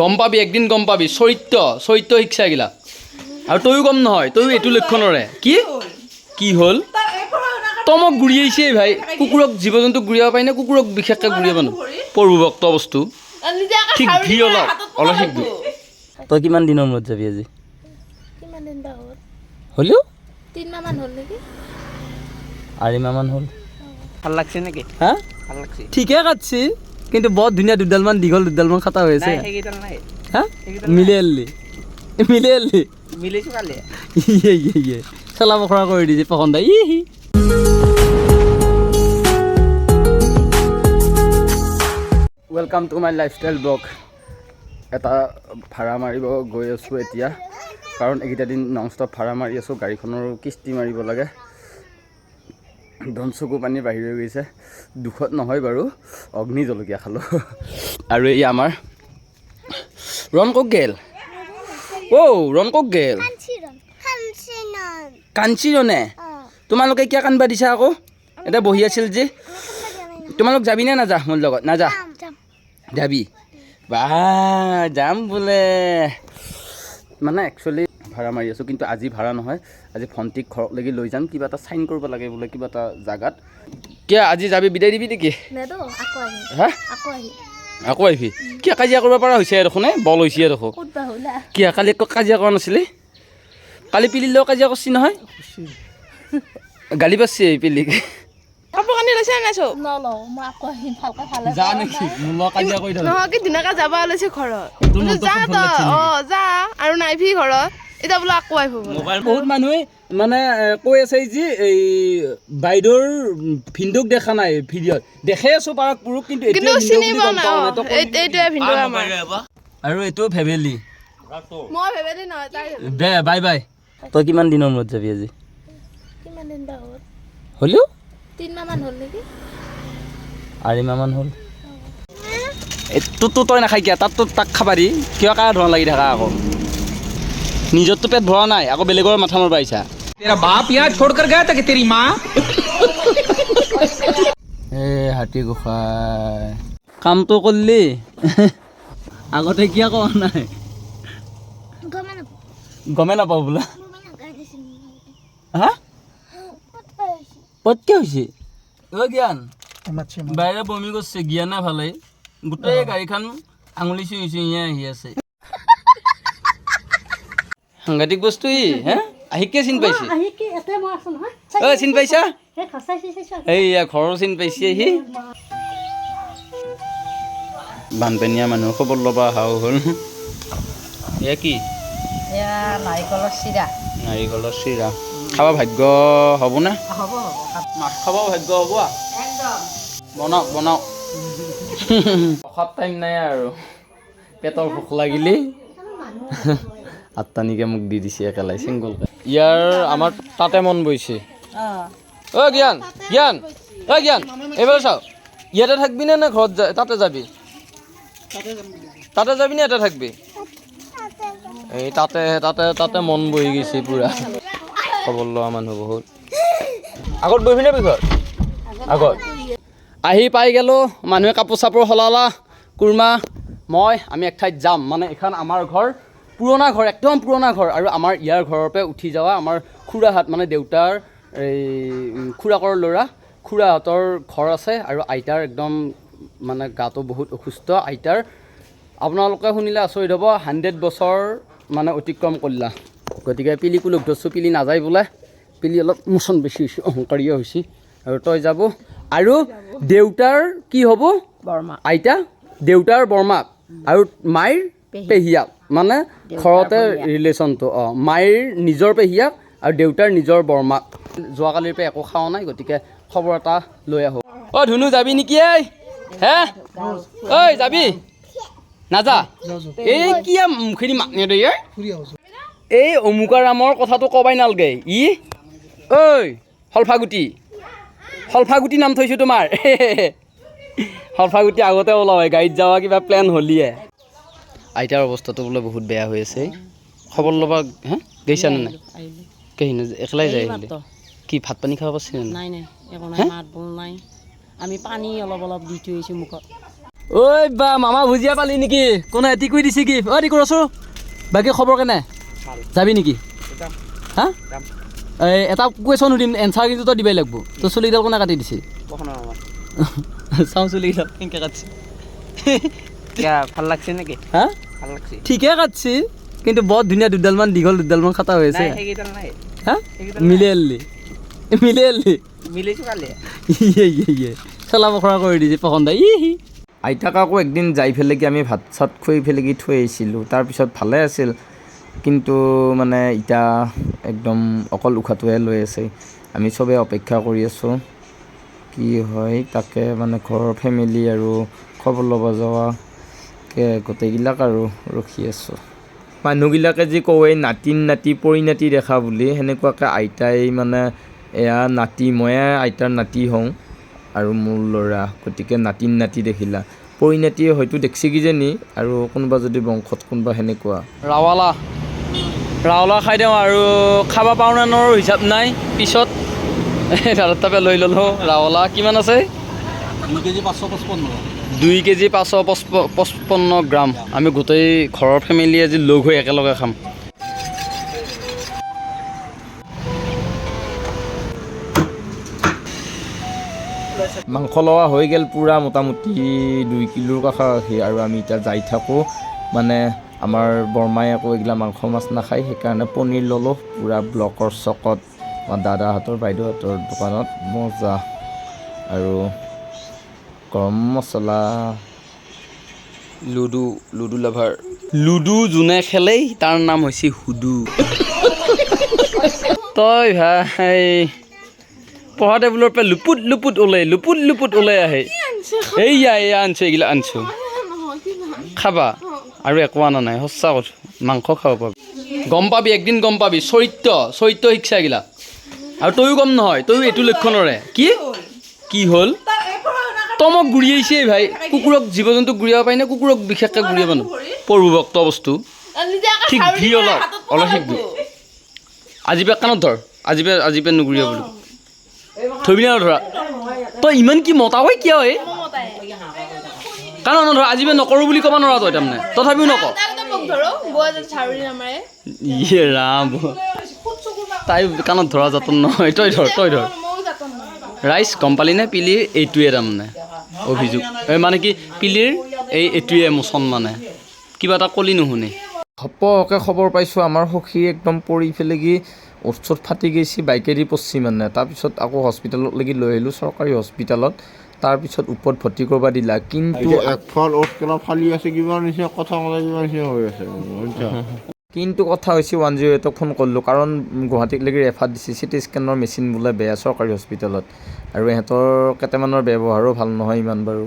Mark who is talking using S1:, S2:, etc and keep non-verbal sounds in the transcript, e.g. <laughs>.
S1: গম পাবি একদিন গম পাবি। চৰিত্ৰ চৰিত্ৰ শিক্ষা গিলা আৰু তয়ো গম নহয় তয়ো এইটো লক্ষণৰে। কি? কি হ'ল? তই মোক গুৰিয়াইছে ভাই। কুকুৰক জীৱ জন্তুক গুৰিয়াব পাৰি নে? কুকুৰক বিশেষকৈ গুৰিয়াব নোৱাৰে। প্ৰভুভক্ত বস্তু। ঠিক ভি অলপ অলপ শিকবি তই কিমান দিনৰ মূৰত যাবি আজি?
S2: কিমান দিন বা হ'ল?
S1: হ'লেও?
S2: তিনিমাহমান হ'ল নেকি?
S1: আঢ়ৈমাহমান হ'ল।
S3: ভালো লাগছে নেকি?
S1: হা?
S3: ভালো লাগছে।
S1: ঠিকে কাটছি। কিন্তু বৰ ধুনীয়া দুডালমান দীঘল দুডালমান খাটা হৈ? আছে হা মিলে আনলি মিলে আনলি ইয়ে ইয়ে ইয়ে। চলা বখৰা কৰি দিছে পচন্দ ই হি। Welcome to my lifestyle blog এটা ভাড়া মাৰিব গৈ আছোঁ এতিয়া। কাৰণ এইকেইটা দিন নন ষ্টপ ভাড়া মাৰি আছোঁ। গাড়ীখনৰো কিস্তি মাৰিব লাগে। ধন চকু পানী বাঢ়ি হৈ গৈছে। দুখত নহয় বাৰু অগ্নি জলকীয়া খালোঁ। আৰু এই আমাৰ ক'ত গেল। অ' ক'ত গেল।
S2: কাঞ্চিৰণ। কাঞ্চিৰণে।
S1: তোমালোকে কিয় কান্দবা দিছা আকৌ? এতিয়া বহি আছিল যে। তোমালোক যাবি নে নাযা মোৰ লগত? নাযা। যাবি? বা যাম বোলে। মানে একচুৱেলি ভাড়া মাৰি আছোঁ। কিন্তু আজি ভাড়া নহয় আজি ভণ্টিক ঘৰলৈকে লৈ যাম কিবা এটা চাইন কৰিব লাগে বোলে কিবা এটা জাগাত। কিয় আজি যাবি বিদায় দিবি নেকি? হা?
S2: আকৌ
S1: আহিবি? কিয় কাজিয়া কৰিব পৰা হৈছে দেখোন এ? বল হৈছে দেখোন। কিয় কালি কাজিয়া কৰা নাছিলি? কালি পিলিৰ লগত কাজিয়া কৰিছি নহয়? গালি পাৰছি পিলিক।
S4: কাপোৰ কানি লৈছে নাই চব?
S1: যা নেকি মোৰ লগত কাজিয়া কৰি
S4: নহয় কি ধুনীয়াকে যাব ওলাইছে ঘৰত? যা তই
S1: লাগছে
S4: যা আৰু নাইভি ঘৰত। এতিয়া বোলো আকৌ আহিব
S1: বহুত মানুহে মানে কৈ আছে যে এই বাইদেউৰ ভিন্দুক দেখা নাই ভিডিঅ'ত। দেখে আছো পাৰক পুৰুষ কিন্তু আৰু এইটো
S4: ভেবেলি
S1: দে বাই বাই। তই কিমান দিনৰ মূৰত যাবি আজি? হ'লেও?
S2: তিনিমাহমান হ'ল নেকি?
S1: আঢ়ৈমাহমান হ'ল। তোৰতো তই নাখাই কিয়? তাততো তাক খাবা দি। কিয় কাৰ ধৰণ লাগি থাকা আকৌ? নিজৰ তো পেট ভৰা নাই আকৌ বেলেগৰ মাথা মাৰিব আহিছা।
S3: তেৰা বাপ ইয়াত ছোড কৰ গয়া তাকে তেৰি মা
S1: এ হাতী গোসাই। কামটো কৰিলি? <laughs> আগতে কিয় কোৱা নাই?
S2: গমে নাপাওঁ।
S1: বোলা। হা? পতকে হৈছে? অ' জ্ঞান। বাহিৰে বমি কৰিছে জ্ঞানে ভালেই। গোটেই গাড়ীখন আঙুলি চুই চুই আহি আছে। সাংঘাতিক বস্তু ই হে? চিন পাইছে?
S2: আহি কি
S1: অ' চিন পাইছা? এইয়া ঘৰৰ চিন পাইছে সি? বানপানীয়া মানুহৰ খবৰ ল'বা অহাও হ'ল। এয়া কি?
S5: নাৰিকলৰ চিৰা।
S1: নাৰিকলৰ চিৰা। খাব ভাগ্য হ'বনে
S5: হ'ব হ'ব
S1: মাছ খাব ভাগ্য হ'ব? বনাওক বনাওক। <laughs> টাইম নাই আৰু। পেটৰ ভোক লাগিলেই। আঠটানিকে মোক দি দিছে একেলাই চিংগলকৈ ইয়াৰ আমাৰ তাতে মন বৈছে
S5: অঁ
S1: জ্ঞান জ্ঞান অ' জ্ঞান এইবাৰ চাওঁ। ইয়াতে থাকবি নে ঘৰত যা, তাতে যাবি। তাতে যাবি নে, ইয়াতে থাকবি? এই তাতে তাতে তাতে মন বহি গৈছে পূৰা। খবৰ লোৱা মানুহ বহুত। আগত বহিবি নে পিছত? আগত। আহি পাই গ'লোঁ, মানুহে কাপোৰ চাপোৰ সলালা, কুৰ্মা। মই, আমি এক ঠাইত যাম। মানে এইখন আমাৰ ঘৰ। পুৰণা ঘৰ একদম পুৰণা ঘৰ। আৰু আমাৰ ইয়াৰ ঘৰৰ পৰা উঠি যোৱা আমাৰ খুৰাহাত মানে দেউতাৰ এই খুৰাকৰ ল'ৰা খুৰাহঁতৰ ঘৰ আছে আৰু আইতাৰ একদম মানে গাটো বহুত অসুস্থ। আইতাৰ আপোনালোকে শুনিলে আচৰিত হ'ব হাণ্ড্ৰেড বছৰ মানে অতিক্ৰম কৰিলা। গতিকে পিলিকো লগ ধৰছোঁ পিলি নাযায় বোলে। পিলি অলপ মোচন বেছি হৈছে অহংকাৰীয় হৈছে। আৰু তই যাব। আৰু দেউতাৰ কি হ'ব?
S5: বৰমা
S1: আইতা দেউতাৰ বৰমাক। আৰু মাইৰ পেহীয়াক মানে ঘৰতে ৰিলেশ্যনটো অঁ মাইৰ নিজৰ পেহীয়াক আৰু দেউতাৰ নিজৰ বৰমাক। যোৱাকালিৰ পৰা একো খোৱা নাই গতিকে খবৰ এটা লৈ আহোঁ। অ' ধুনু যাবি নেকি এই? হে? ঐ যাবি? নাযা? এই কি মুখেদি মাত নিয়ে তই এই? অমুকাৰামৰ কথাটো ক'বাই নালগে ই? ঐ সলফাগুটি সলফাগুটি নাম থৈছোঁ তোমাৰ। <laughs> সলফাগুটি আগতে ওলাওৱে গাড়ীত যোৱা কিবা প্লেন হ'লিয়ে। আইতাৰ অৱস্থাটো বোলে বহুত বেয়া হৈ আছে। খবৰ ল'বা হা? গৈছা নে নাই? কেহি নাযায় একলাই যায় আহিলে কি ভাত পানী খাব পাৰছি নে নাই?
S5: নাই নাই একো নাই
S1: হে?
S5: বোল নাই। আমি পানী অলপ অলপ দি থৈ আহিছোঁ মুখত।
S1: ঐ বা মামা ভুজিয়া পালি নেকি? কোনে টিকুই দিছে কি? অ টিকু ৰচো বাকী খবৰ কেনে? যাবি নেকি? হা? এই এটা কুৱেশ্যন সুধিম এনচাৰ কিন্তু তই দিবই লাগিব। তোৰ চুলিডাল কোনে কাটি দিছে? চাওঁ চুলিডাল কেনেকৈ কাটছে।
S3: ভালো লাগছে নাকি?
S1: হা?
S3: ভালো লাগছে।
S1: ঠিকে কাটছি কিন্তু বৰ ধুনীয়া দুডালমান দীঘল দুডালমান খাটা হৈ আছে
S3: নাই সেইকেইডাল নাই।
S1: হা?
S3: সেইকেইডাল
S1: মিলি আনলি মিলি আনলি
S3: মিলিছো কালি।
S1: ইয়ে ইয়ে ইয়ে। চলা বখৰা কৰি দিছে পচন্দ ই আইতাক আকৌ একদিন যাই পেলাই কি আমি ভাত চাত খুৱাই পেলাই কি থৈ আহিছিলোঁ। তাৰপিছত ভালে আছিল। কিন্তু মানে এতিয়া একদম অকল উশাহটোহে লৈ আছে। আমি চবেই অপেক্ষা কৰি আছোঁ। কি হয় তাকে মানে ঘৰৰ ফেমিলি আৰু খবৰ ল'ব যোৱাকে গোটেইবিলাক আৰু ৰখি আছোঁ। মানুহবিলাকে যি কয় নাতিন নাতি পৰিণাতি দেখা বুলি সেনেকুৱাকৈ আইতাই মানে এয়া নাতি ময়ে আইতাৰ নাতি হওঁ আৰু মোৰ ল'ৰা গতিকে নাতিন নাতি দেখিলা। পৰিণাতি হয়তো দেখছি কিজানি আৰু কোনোবা যদি বংশত কোনোবা সেনেকুৱা। ৰাৱালা ৰাৱলা খাই দিওঁ আৰু খাব পাৰোঁ নে নোৱাৰোঁ হিচাপ নাই পিছত। দাদা তাপে লৈ ল'লোঁ। ৰাৱলা কিমান আছে? দুই কেজি পাঁচশো পঁচপ- পঁচপন্ন গ্ৰাম আমি গোটেই ঘৰৰ ফেমিলি আজি লগ হৈ একেলগে খাম। মাংস লোৱা হৈ গ'ল পূৰা, মোটামুটি দুই কিলোৰ কাষাকাষি। আৰু আমি এতিয়া যাই থাকোঁ। মানে আমাৰ বৰমাই আকৌ এইগিলা মাংস মাছ নাখায়, সেইকাৰণে পনীৰ ল'লোঁ। পূৰা ব্লকৰ চকত দাদাহঁতৰ, বাইদেউহঁতৰ দোকানত। মজা। আৰু গৰম মছলা। Ludo ludo lover. লুডু যোনে খেলেই, তাৰ নাম হৈছে হুডু তই ভাই, পঢ়া টেবুলৰ পৰা লুপুত লুপুত ওলাই, লুপুত লুপুত ওলাই আহে। এইয়া এয়া আনছো, এইগিলা আনছো। খাবা। আৰু একো অনা নাই, সঁচা কথা। মাংস খাব পাবি। গম পাবি, একদিন গম পাবি। চৰিত্ৰ চৰিত্ৰ শিক্ষা এইগিলা। আৰু তয়ো গম নহয় তয়ো এইটো লক্ষণৰে। কি? কি হ'ল? তই মোক গুৰিয়াইছে ভাই কুকুৰক জীৱ জন্তুক গুৰিয়াব পাৰি নে কুকুৰক বিশেষকৈ গুৰিয়াব নো প্ৰভুভক্ত বস্তু। ঠিক ভি অলপ অলপ শিকবি আজি পে কাণত ধৰ আজি পে আজি পে নুগুৰিয়া বোলো। থবিনে নধৰা তই ইমান কি মতা হয় কিয় হে কাৰণ নধৰা আজি পে নকৰোঁ বুলি ক'ব নোৱাৰা তই তাৰমানে। তথাপিও নক। ইয়ে ৰাম। তাই কাণত ধৰা যতন নহয়। তই ধৰ তই ধৰ। ৰাইচ গম পালি নে পিলিৰ এইটোৱে তাৰমানে। অভিযোগ। এই মানে কি পিলিৰ এই এইটোৱে মোচন মানে কিবা এটা কলি নুশুনে। ঘপককৈ খবৰ পাইছোঁ আমাৰ সখী একদম পৰি পেলাই কি চোট ফাটি গৈছে বাইকেদি পৰছি মানে। তাৰপিছত আকৌ হস্পিটেললৈকে লৈ আহিলোঁ চৰকাৰী হস্পিটেলত তাৰপিছত ওপৰত ভৰ্তি কৰিব দিলা। কিন্তু
S6: এতিয়া একফাল ওঠ কেনে ফালি আছে কিবা নিচিনা কথা ক'লে কিবা নিচিনা হৈ আছে।
S1: কিন্তু কথা হৈছে ওৱান জিৰ' এইটক ফোন কৰিলোঁ। কাৰণ গুৱাহাটীলৈকে ৰেফাৰ দিছে চিটি স্কেনৰ মেচিন বোলে বেয়া চৰকাৰী হস্পিটেলত। আৰু ইহঁতৰ কেইটামানৰ ব্যৱহাৰো ভাল নহয় ইমান বাৰু।